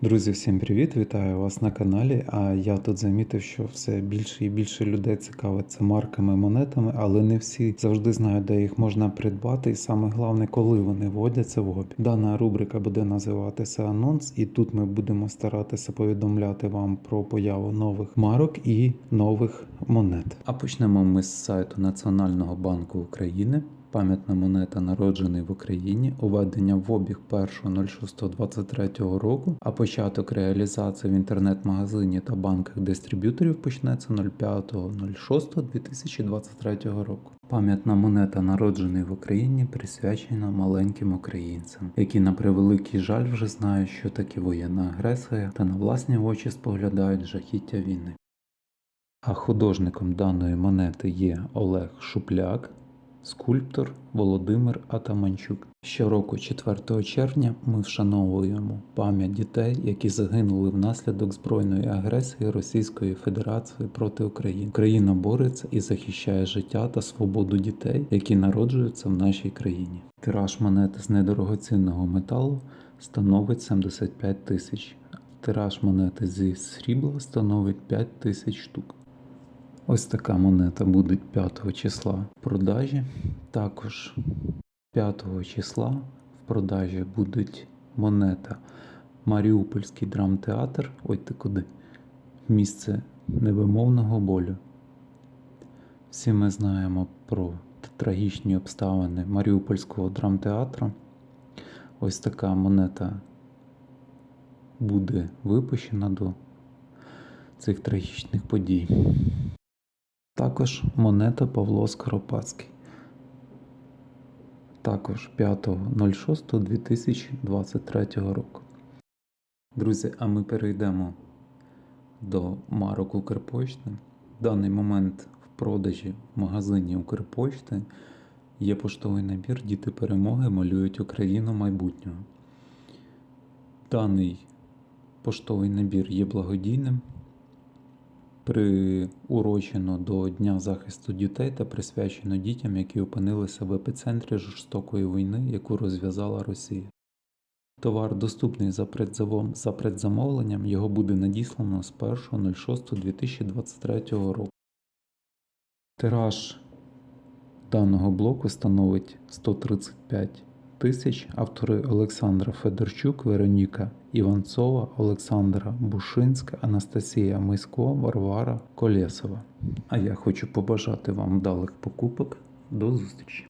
Друзі, всім привіт! Вітаю вас на каналі. А я тут замітив, що все більше і більше людей цікавиться марками, монетами, але не всі завжди знають, де їх можна придбати, і саме головне, коли вони вводяться в обіг. Дана рубрика буде називатися анонс, і тут ми будемо старатися повідомляти вам про появу нових марок і нових монет. А почнемо ми з сайту Національного банку України. Пам'ятна монета народжений в Україні, уведення в обіг 1.06.23 року, а початок реалізації в інтернет-магазині та банках дистриб'юторів почнеться 05.06.2023 року. Пам'ятна монета народжений в Україні присвячена маленьким українцям, які на превеликий жаль вже знають, що таке воєнна агресія, та на власні очі споглядають жахіття війни. А художником даної монети є Олег Шупляк, скульптор Володимир Атаманчук. Щороку, 4 червня, ми вшановуємо пам'ять дітей, які загинули внаслідок збройної агресії Російської Федерації проти України. Україна бореться і захищає життя та свободу дітей, які народжуються в нашій країні. Тираж монети з недорогоцінного металу становить 75 тисяч. Тираж монети зі срібла становить 5 тисяч штук. Ось така монета буде 5 числа в продажі. Також 5 числа в продажі будуть монета Маріупольський драмтеатр. Ой ти куди? Місце невимовного болю. Всі ми знаємо про трагічні обставини Маріупольського драмтеатру. Ось така монета буде випущена до цих трагічних подій. Також монета Павло Скоропадський. Також 5.06.2023 року. Друзі, а ми перейдемо до марок Укрпошти. В даний момент в продажі в магазині Укрпошти є поштовий набір Діти перемоги малюють Україну майбутнього. Даний поштовий набір є благодійним приурочено до Дня захисту дітей та присвячено дітям, які опинилися в епіцентрі жорстокої війни, яку розв'язала Росія. Товар доступний за предзамовленням, його буде надіслано з 1.06.2023 року. Тираж даного блоку становить 135 тисяч. Автори Олександра Федорчук, Вероніка Іванцова, Олександра Бушинська, Анастасія Мисько, Варвара Колєсова. А я хочу побажати вам вдалих покупок. До зустрічі!